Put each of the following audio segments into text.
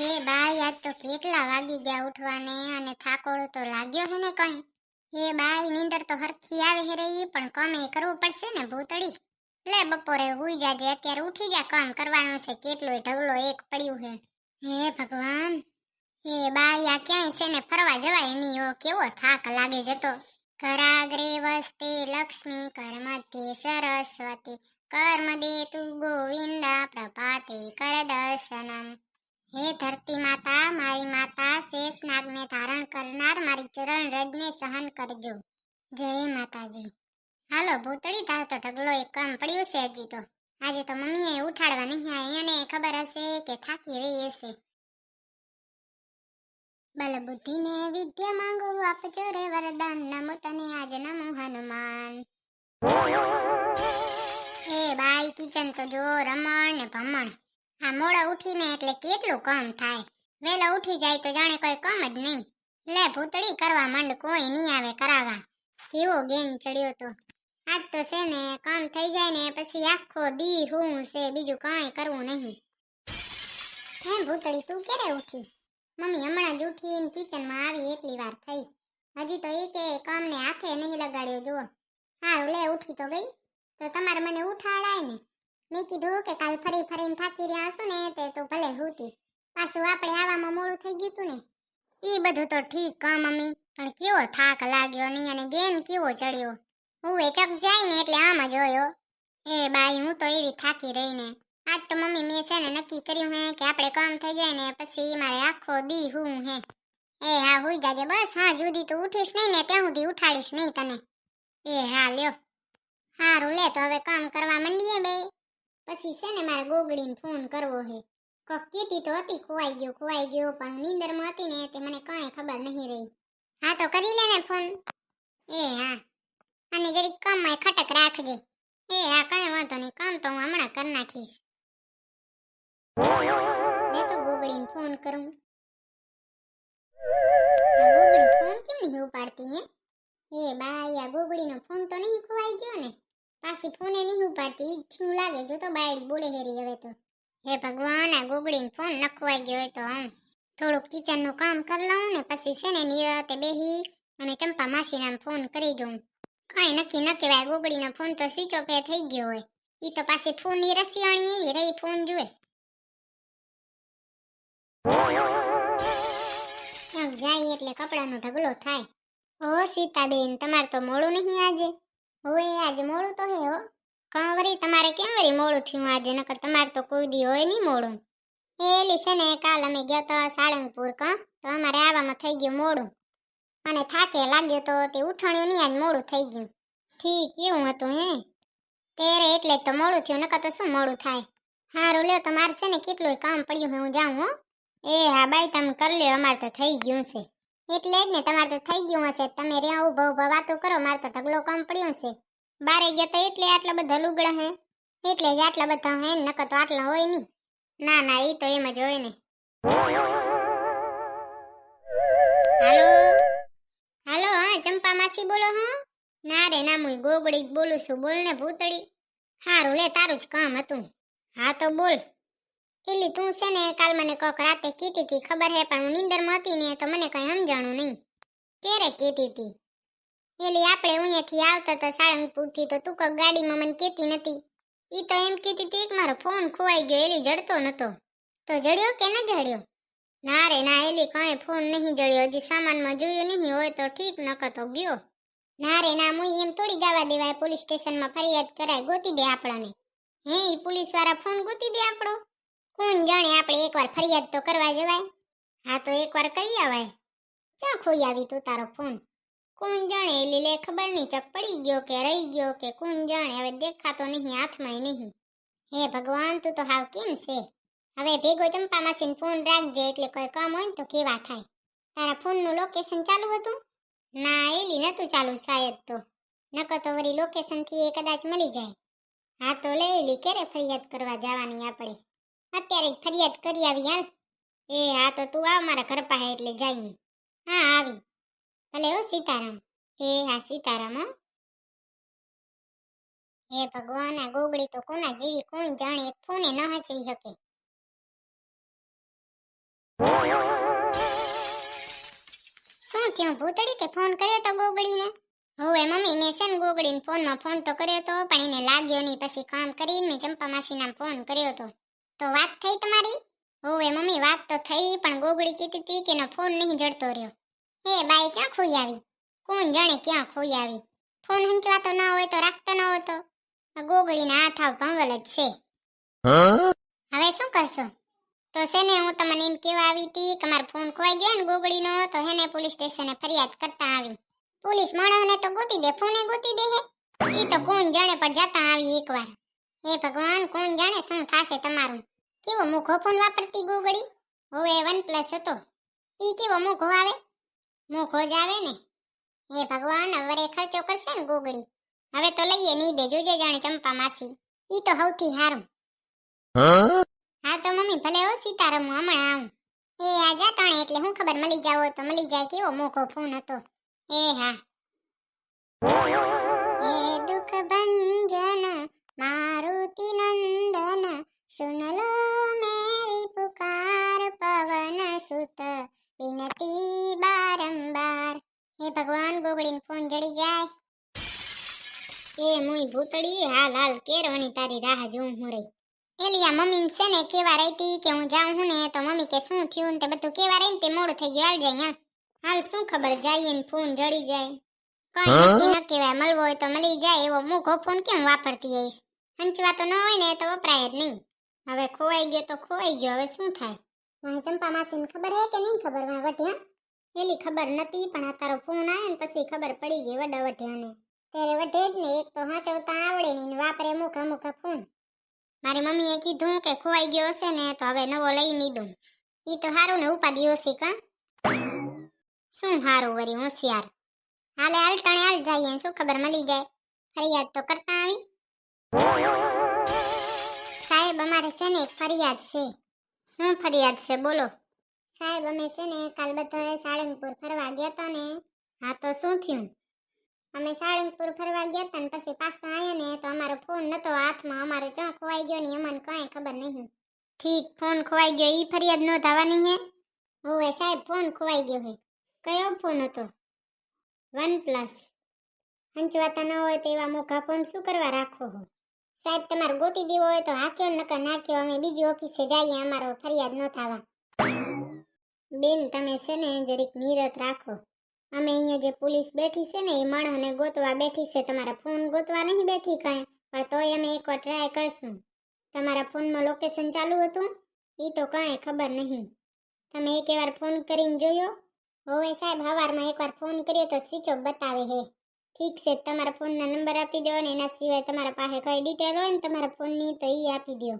હે બાઈ, આજ તો કેટલા વાગી ગયા ઉઠવાને અને થાકોળો તો લાગ્યો હે ને કઈ. એ બાઈ, નીંદર તો હરખી આવે હે રહી, પણ કમે કરવું પડશે ને ભૂતળી. લે બપોરે હુઈ જાજે, અત્યારે ઉઠી જા, કામ કરવાનું છે, કેટલોય ઢગલો એક પડ્યું હે. હે ભગવાન. એ બાઈ, આ ક્યાંય છે ને ફરવા જવાય એની ઓ કેવો થાક લાગે જતો. કરાગ્રે વસ્તે લક્ષ્મી કર મધ્યે સરસ્વતી. કર્મ દે તું ગોવિંદા, પ્રભાતે કર દર્શનમ. હે ધરતી માતા, મારી માતા, શેષ નાગને ધારણ કરનાર મારી ચરણ રજને સહન કરજો. જય માતાજી. હાલો, ભૂતળી, તાર તો ઢગલો એક કામ પડ્યું છે હજી તો. આજે તો મમ્મીએ ઉઠાડવા નહીં એને ખબર હશે કે થાકી રહી હશે. બલ બુદ્ધિને વિદ્યા માંગો આપજો રે વરદાન, નમો તને આજ નમો હનુમાન. એ બાઈ, કિચન તો જો રમણ ને ભમણ. આ મોડા ઉઠીને એટલે કેટલું કામ થાય. વેલા ઉઠી જાય તો જાણે કોઈ કામ જ નહીં. લે, ભૂતળી કરવા માંડ, કોઈ નહીં આવે કરાવવા. કેવો ગેંગ ચડ્યો તો. આજ તો છે ને, કામ થઈ જાય ને પછી આખો દી હું છે, બીજું કાંઈ કરવું નહીં. હે, ભૂતળી, તું ક્યારે ઉઠી? મમ્મી, હમણાં જ ઉઠીને કિચનમાં આવી એટલી વાર થઈ. હજી તો એકે કામને હાથે નહીં લગાડ્યો, જુઓ. હારું, લે, ઉઠી તો ગઈ. તો તમારે મને ઉઠાડાય ને. મેં કીધું કે કાલ ફરી ફરીને થાકી રહ્યા હશો ને, તે તો ભલે હુતી. પાછું આપણે આવામાં મોડું થઈ ગયું તું ને. એ બધું તો ઠીક કા મમ્મી, પણ કેવો થાક લાગ્યો નહીં અને ગેન કેવો ચડ્યો? હું એ ચક જાય ને એટલે આમ જ હોય એ બાઈ, હું તો એવી થાકી રહી ને. આજ તો મમ્મી મેં છે ને નક્કી કર્યું હે કે આપણે કામ થઈ જાય ને પછી મારે આખો દી હું હે. એ હા, હુઈ જાજે બસ, હા, જુદી તું ઉઠીશ નહીં ને ત્યાં સુધી ઉઠાડીશ નહીં તને. એ હા, લ્યો. હારું, લે તો હવે કામ કરવા માંડીએ બે પછી છે મારે ગોગડીને ફોન કરવો હે. કોક કીધી તો હતી, ખોવાઈ ગયો ખોવાઈ ગયો, પણ નીંદરમાં હતી ને તે મને કાંઈ ખબર નહીં રહી. હા તો કરી લે ને ફોન. એ હા. અને જરીક કમમાં ખટક રાખજે. એ હા, કાંઈ વાંધો નહીં, કામ તો હું હમણાં કરી નાખીશ. લે તો ગોગડીને ફોન કરું. ફોન કેમ નહીં ઉપાડતી હે? એ બાઈ, આ ગોગડીનો ફોન તો નહીં ખોવાઈ ગયો ને. પાછી ફોને નહીં ઉપાડતી. ઈ લાગે, જો તો બાયડી બોલે હેરી હવે તો. હે ભગવાન, આ ગોગડીને ફોન નખવાઈ ગયો હોય તો આમ થોડુંક કિચનનું કામ કરી લઉં ને, પછી છે ને નિરાતે બેહી અને ચંપા માસીના ફોન કરી દઉં. કાંઈ નક્કી ન કહેવાય, ગોગડીનો ફોન તો સ્વિચ ઓફ થઈ ગયો હોય. ઈ તો પાછી ફોનની રસિયાણી એવી, રહી ફોન જુએ. ક્યાંક જાય એટલે કપડાનો ઢગલો થાય. ઓ સીતાબેન, તમારે તો મોડું નહીં આજે. હવે આજે મોડું તો હે હો. કાં વળી તમારે કેમ વરી મોડું થયું આજે? નકર તમારે તો કોઈ દી હોય નહીં મોડું. એલી છે ને, કાલ અમે ગયા તો સાળંગપુર કાં, તો અમારે આવવામાં થઈ ગયું મોડું. અને થાકે લાગ્યો તો તે ઉઠાણ્યું નહીં, આજ મોડું થઈ ગયું. ઠીક એવું હતું હે. તેરે એટલે તો મોડું થયું, નકર તો શું મોડું થાય? હારું, લ્યો તો મારે છે ને કેટલું કામ પડ્યું હું જાઉં હો. એ હા, બાઈ, તમે કરી લ્યો, અમારે તો થઈ ગયું છે. એટલે જ ને તમારે તો થઈ ગયું હશે. તમે રહ્યા ઊભા ઊભા વાતો કરો, મારે તો ઢગલો કામ પડ્યો છે. બારે ગયા તો એટલે આટલા બધા લુગડા હે, એટલે જ આટલા બધા હે, નકર તો આટલા હોય નહીં. ના ના એ તો એમ જ હોય ને. હાલો? હાલો, હા, ચંપા માસી બોલો હા. ના રે, ના હું ગોગડી બોલું છું. બોલ ને ભૂતળી. હારું, લે, તારું જ કામ હતું. હા, તો બોલ. એલી તું છે ને કાલ મને કોક રાતે કીધી હતી ખબર હે, પણ હું નીંદરમાં હતી ને, તો મને કઈ સમજાણું નહીં. ક્યારે કીધી હતી એલી આપણે અહીંયાથી આવતા હતા સાળંગપુરથી, તો તું કોક ગાડીમાં મને કહેતી નથી ઈ તો એમ કેતી હતી કે મારો ફોન ખોવાઈ ગયો એલી જડતો નતો. તો જડ્યો કે ન જડ્યો? ના રે, ના એલી કઈ ફોન નહીં જડ્યો. હજી સામાનમાં જોયું નહીં હોય તો ઠીક નક તો ગયો. ના રે, ના હું એમ થોડી જવા દેવાય, પોલીસ સ્ટેશનમાં ફરિયાદ કરાય, ગોતી દે આપણાને. હે, ઈ પોલીસવાળા ફોન ગોતી દે આપણો. કોણ જાણે આપણે એકવાર ફરિયાદ તો કરવા જવાય. હા તો એકવાર કરી આવાય. ચા ખોઈ આવી તું તારો ફોન? કોણ જાણે એલી લે ખબર નહીં, ચક પડી ગયો કે રહી ગયો કે કોણ જાણે, હવે દેખાતો નહીં હાથમાં નહીં. હે ભગવાન, તું તો હાવ કેમ છે? હવે ભેગો ચંપા માસીને ફોન રાખજે, એટલે કોઈ કામ હોય ને તો કેવા થાય? તારા ફોનનું લોકેશન ચાલુ હતું? ના, એલી નતું ચાલુ શાયદ તો. નકર તો વળી લોકેશનથી એ કદાચ મળી જાય. હા તો લે એલી ક્યારે ફરિયાદ કરવા જવાની આપણે? અત્યારે ફરિયાદ કરી આવી, હાલ. એ, હા તો તું આવ મારા ઘર પાસે એટલે જઈએ હા, આવી. ભલે હો, સીતારામ. એ હા, સીતારામ, હો. હે ભગવાન, આ ગોગડી તો કોના જેવી, કોણ જાણે, એક ફોને ન હચવી શકે. શું થયું? ભૂતડી તે ફોન કર્યો તો ગોગડીને હોવે, મમ્મી, મેં છે ને ગોગડીને ફોનમાં ફોન તો કર્યો તો, પણ એને લાગ્યો નહીં. પછી કામ કરીને મેં ચંપા માસીના ફોન કર્યો તો. તો વાત થઈ તમારી? હોવે મમ્મી વાત તો થઈ પણ ગોગડી કીધી હતી કે એનો ફોન નહીં જડતો રહ્યો. હે બાઈ ક્યાં ખોઈ આવી? કોણ જાણે ક્યાં ખોઈ આવી? ફોન હંચવાતો ન હોય તો રાખતો ન હોતો. ગોગડીના હાથ આવ ભંગલ જ છે. હવે શું કરશો? તો છે ને હું તમને એમ કેવા આવી હતી કે મારો ફોન ખોવાઈ ગયો ને ગોગડીનો તો હેને પોલીસ સ્ટેશને ફરિયાદ કરતા આવી. પોલીસ માણસને તો ગોતી દે ફોને ગોતી દે હે. ઈ તો કોણ જાણે પણ જતા આવી એકવાર. હે ભગવાન કોણ જાણે શું થાશે તમારું? કેવો મોઘો ફોન વાપરતી ગોગડી હવે વન પ્લસ હતો. ઈ કેવો મૂખો આવે? મૂખો જ આવે ને. હે ભગવાન હવે ખર્ચો કરશે ને ગોગડી હવે તો લઈએ નહીં દે જોજે જાણે ચંપા માસી. ઈ તો સૌથી હારું. હા? તો મમ્મી ભલે હો સીતારામ હમણાં આવું. એ આ જાટાણે એટલે હું ખબર મળી જાવ તો મળી જાય કેવો મોઘો ફોન હતો. એ હા. એ ભૂતડી હાલ હાલ કેરવાની તારી રાહ જોઉં હું રહી. એલિયા મમ્મી છે ને કેવા રહીતી કે હું જાઉં હું ને તો મમ્મી કે શું થયું ને તે બધું કેવા રહી ને તે મોડું થઈ ગયું. હાલ જાય હાલ. શું ખબર જઈએ ને ફોન જડી જાય. કોઈ ન કહેવાય મળવો હોય તો મળી જાય એવો મૂકો ફોન કેમ વાપરતી હોઈશ? હંચવા તો ન હોય ને તો વપરાય જ નહીં. હવે ખોવાઈ ગયો તો ખોવાઈ ગયો હવે શું થાય? વાહ ચંપા માસીને ખબર હે કે નહીં ખબર? વાહ વઢિયા. એલી ખબર નથી પણ આ તારો ફોન આવ્યો ને પછી ખબર પડી ગઈ વડા વઢ્યાને ત્યારે વધે જ ને એક તો હાચવતા આવડે નહીં વાપરે અમુક અમુક ફોન. મારી મમ્મીએ કીધું કે ખોવાઈ ગયો હશે ને, તો હવે નવો લઈ દઉં. ઈ તો હારું ને ઉપાધિ દિવસી કા. શું હારું વરી હોશિયાર. હાલે હાલટાણે હાલ જઈએ, શું ખબર મળી જાય. ફરિયાદ તો કરતા આવી. સાહેબ, અમારે છે ને ફરિયાદ છે. શું ફરિયાદ છે, બોલો. સાહેબ, અમે છે ને કાલ બધાએ સાળંગપુર ફરવા ગયા તા ને. હા, તો શું થયું? અમે સાળંગપુર ફરવા ગયા તા ને પછી પાછા આવ્યા ને તો અમારો ફોન નતો, હાથમાં અમારો ચો ખોવાઈ ગયો ને અમને કાંઈ ખબર નહીં ઠીક ફોન ખોવાઈ ગયો, ઈ ફરિયાદ નોંધાવાની હે. હોવે સાહેબ ફોન ખોવાઈ ગયો હે. કયો ફોન હતો? વન પ્લસ હંચવાતા ન હોય તો એવા મોઘા ફોન શું કરવા રાખો હો? સાહેબ, તમારે ગોતી દેવો હોય તો હાક્યો નકર નાખ્યો. અમે બીજી ઓફિસે જઈએ, અમારો ફરિયાદ ન થવા. બેન, તમે છે ને જરીક નીરત રાખો. અમે અહીંયા જે પોલીસ બેઠી છે ને, એ માણસને ગોતવા બેઠી છે. તમારા ફોન ગોતવા નહીં બેઠી કાંઈ. પણ તોય અમે એકવાર ટ્રાય કરશું. તમારા ફોનમાં લોકેશન ચાલુ હતું? એ તો કાંઈ ખબર નહીં. તમે એક વાર ફોન કરીને જોયો? હોવે સાહેબ, હવારમાં એકવાર ફોન કર્યો તો સ્વિચ ઓફ બતાવે હે. ઠીક છે, તમારા ફોનના નંબર આપી દો અને એના સિવાય તમારા પાસે કઈ ડિટેલ હોય ને તમારા ફોનની, તો એ આપી દો.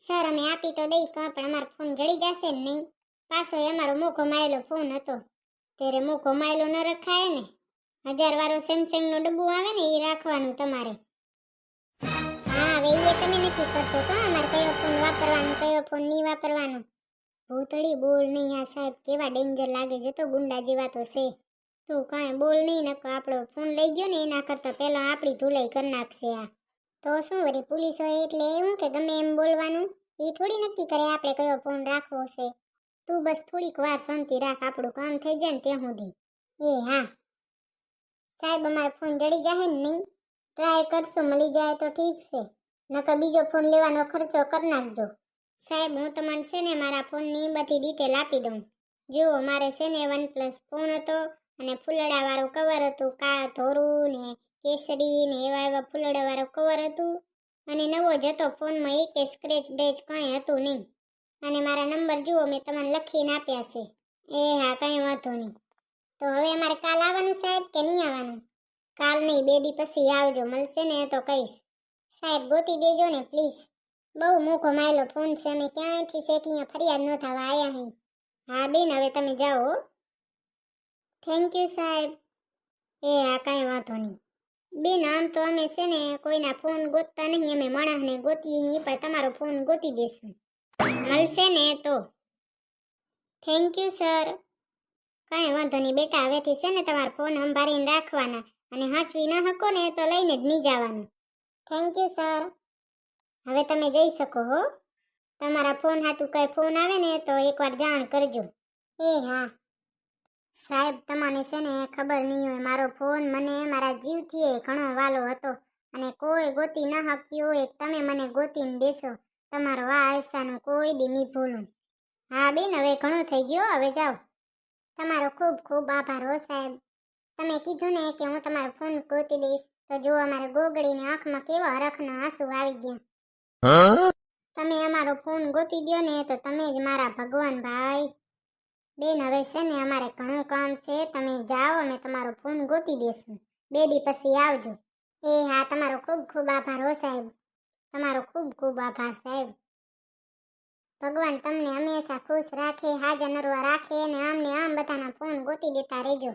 સર અમે આપી તો દઈ પણ અમારો ફોન જડી જશે ને નહીં? પાછો એ અમારો મોકો માયેલો ફોન હતો. ત્યારે મોકો ઘમાયેલું ન રખાય ને. હજાર વાળો સેમસંગનો ડબ્બુ આવે ને એ રાખવાનું તમારે. હા, હવે તમે નક્કી કરશો તો અમારે કયો ફોન વાપરવાનો, કયો ફોન નહીં વાપરવાનો. ભૂતળી બોલ નહીં આ સાહેબ, કેવા ડેન્જર લાગે છે તો ગુંડા જેવા તો છે. તું કાંઈ બોલ નહીં નકો આપણો ફોન લઈ ગયો ને, એના કરતાં પહેલાં આપણી ધુલાઈ કરી નાખશે આ. તો શું વળી, પોલીસ હોય એટલે એવું કે ગમે એમ બોલવાનું? એ થોડી નક્કી કરે, આપણે કયો ફોન રાખવો છે. તું બસ થોડીક વાર શાંતિ રાખ, આપણું કામ થઈ જાય ને ત્યાં સુધી. એ હા. સાહેબ, અમારો ફોન જડી જાય ને નહીં? ટ્રાય કરશું, મળી જાય તો ઠીક છે. નકર બીજો ફોન લેવાનો ખર્ચો કરી નાખજો. સાહેબ, હું તમને છે ને મારા ફોનની બધી ડિટેલ આપી દઉં. જુઓ, મારે છે ને વન પ્લસ ફોન હતો અને ફૂલડાવાળું કવર હતું. કા ધોરું ને કેસરી ને એવા એવા ફૂલડાવાળું કવર હતું. અને નવો જ હતો ફોનમાં એક સ્ક્રેચ ડેચ કાંઈ હતું નહીં. અને મારા નંબર જુઓ, મેં તમને લખીને આપ્યા છે. એ હા, કાંઈ વાંધો નહીં. તો હવે અમારે કાલ આવવાનું સાહેબ કે નહીં આવવાનું? કાલ નહીં, બે દી પછી આવજો, મળશે ને તો કહીશ. સાહેબ, ગોતી દેજો ને, પ્લીઝ. બહુ મોઘો માયેલો ફોન છે, અમે ક્યાંયથી શેઠ અહીંયા ફરિયાદ ન થવા આવ્યા હી. હા, બેન, હવે તમે જાઓ હો. થેન્ક યુ સાહેબ. એ હા, કાંઈ વાંધો નહીં. બેન, આમ તો અમે છે ને, કોઈના ફોન ગોતતા નહીં, અમે માણસને ગોતીએ છીએ પણ તમારો ફોન ગોતી દેશું. મળશે ને તો. થેન્ક યુ સર કાંઈ વાંધો નહીં, બેટા, હવેથી છે ને તમારો ફોન સંભાળીને રાખવાના. અને હાંચવી ના શકો ને તો લઈને જ નહીં જવાનું. થેન્ક યુ સર હવે તમે જઈ શકો હો. તમારા ફોન હાટું કઈ ફોન આવે ને તો એકવાર જાણ કરજો. એ હા. સાહેબ, તમને છે ને ખબર નહીં હોય, મારો ફોન મને મારા જીવથી ઘણો વાલો હતો. અને કોઈ ગોતી ન શક્યું હોય તમે મને ગોતીને દેશો. તમારો આ આયસાનું કોઈ દી નહીં ભૂલું. હા બેન હવે ઘણું થઈ ગયું હવે જાઓ. તમારો ખૂબ ખૂબ આભાર હો સાહેબ. તમે કીધું ને કે હું તમારો ફોન ગોતી દઈશ તો જો અમારે ગોગડીની આંખમાં કેવા હરખના આંસુ આવી ગયા. તમે અમારો ફોન ગોતી દો ને તો તમે જ મારા ભગવાન ભાઈ. બેન હવે છે ને અમારે ઘણું કામ છે તમે જાઓ અમે તમારો ફોન ગોતી દેશું. બે દી પછી આવજો. એ હા તમારો ખૂબ ખૂબ આભાર હો સાહેબ. તમારો ખૂબ ખૂબ આભાર સાહેબ. ભગવાન તમને હંમેશા ખુશ રાખે, હાજર નરવા રાખે અને આમને આમ બધાના ફોન ગોતી દેતા રહેજો.